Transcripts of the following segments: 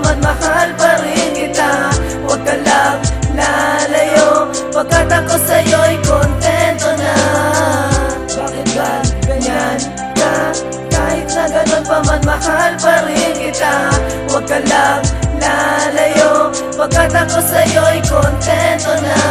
pa mahal pa rin kita. Huwag ka lang lalayo. Pagkat ako sa'yo'y kontento na. Bakit ba ganyan ka? Kahit na ganun pa mahal pa rin kita. Huwag ka lang lalayo. Pagkat ako sa'yo'y kontento na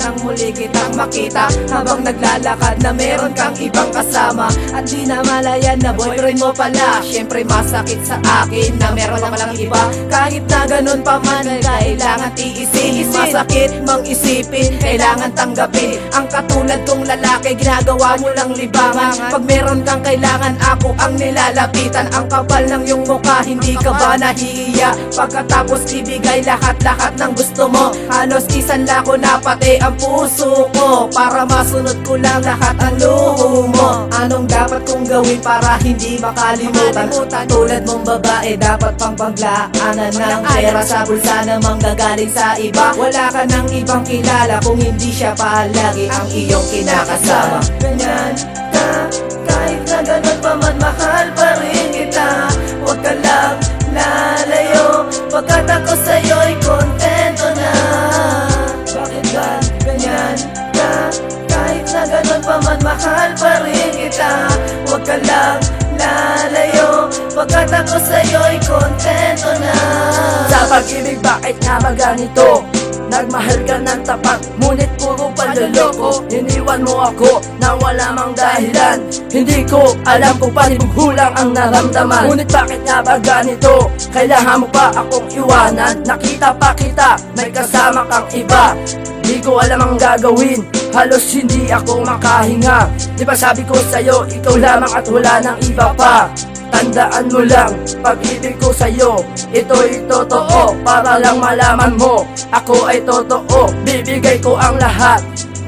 nang muli kitang makita Habang naglalakad na meron kang ibang kasama. At di na malayan na boyfriend mo pala. Siyempre masakit sa akin na meron pa palang iba. Kahit na ganun pa man kailangan tiisin. Masakit mang isipin, kailangan tanggapin. Ang katulad kong lalaki ginagawa mo lang libangan. Pag meron kang kailangan ako ang nilalapitan. Ang kapal ng iyong mukha, hindi ka ba nahihiya? Pagkatapos ibigay lahat-lahat ng gusto mo Halos isan lako na pati ang puso ko Para masunod ko lang lahat ang luho mo. Anong dapat kong gawin para hindi makalimutan? Tulad mong babae dapat pang paglaanan ng pera. Sa bulsa namang gagaling sa iba. Wala ka ng ibang kilala kung hindi siya palagi ang iyong kinakasama. Ganyan ka, kahit na ganun pa man mahal pa lang lalayo Pagkat ako sa'yo'y kontento na Sa pag-ibig bakit nga ba ganito? Nagmahal ka ng tapat, ngunit puro panloloko. Iniwan mo ako na wala mang dahilan. Hindi ko alam kung panibughulang ang naramdaman. Ngunit bakit nga ba ganito? Kailangan mo pa akong iwanan. Nakita pa kita, may kasama kang iba. Di ko alam ang gagawin Halos hindi ako makahinga. Di ba sabi ko sa'yo, ikaw lamang at wala nang iba pa Tandaan mo lang, pag-ibig ko sa'yo Ito'y totoo, para lang malaman mo Ako ay totoo, bibigay ko ang lahat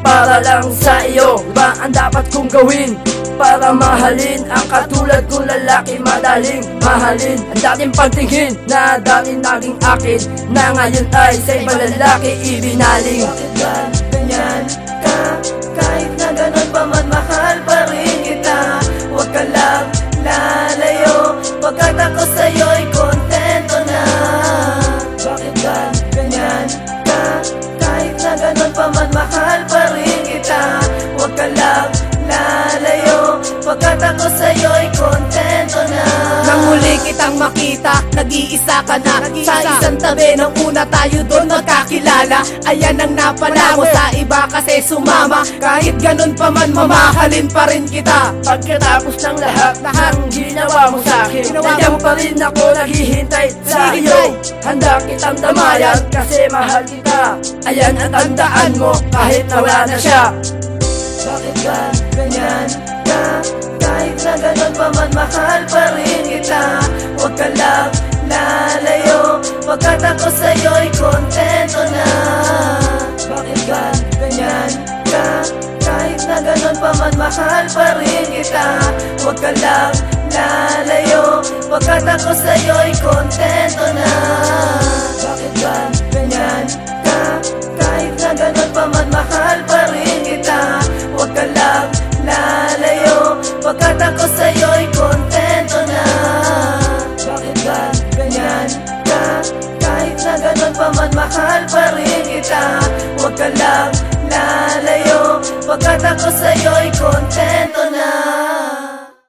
Para lang sa iyo, ba ang dapat kong gawin? Para mahalin ang katulad kong lalaki Madaling mahalin Ang dating pagtingin na dati naging akin Na ngayon ay sa ibang ibinaling Bakit ba ganyan nag-iisa ka na Sa isang tabi ng una tayo doon magkakilala. Ayan ang napala mo sa iba kasi sumama. Kahit ganun pa man mamahalin pa rin kita. Pagkatapos ng lahat ng ginawa mo sa akin. Nandiyan pa rin ako naghihintay sa iyo Handa kitang damayan kasi mahal kita. Ayan ang tandaan mo kahit nawala na siya. Bakit ba ganyan ka? Kahit na ganun pa man mahal pa rin kita. Huwag ka lang lalayo Pagkat ako sa'yo'y kontento na. Bakit ba ganyan ka? Kahit na ganun pa man mahal pa rin kita. Huwag ka lang lalayo Pagkat ako sa'yo'y kontento na. Bakit ba ganyan ka? Kahit na ganun pa man mahal pa rin kita. Huwag ka lang lalayo Pagkat ako lang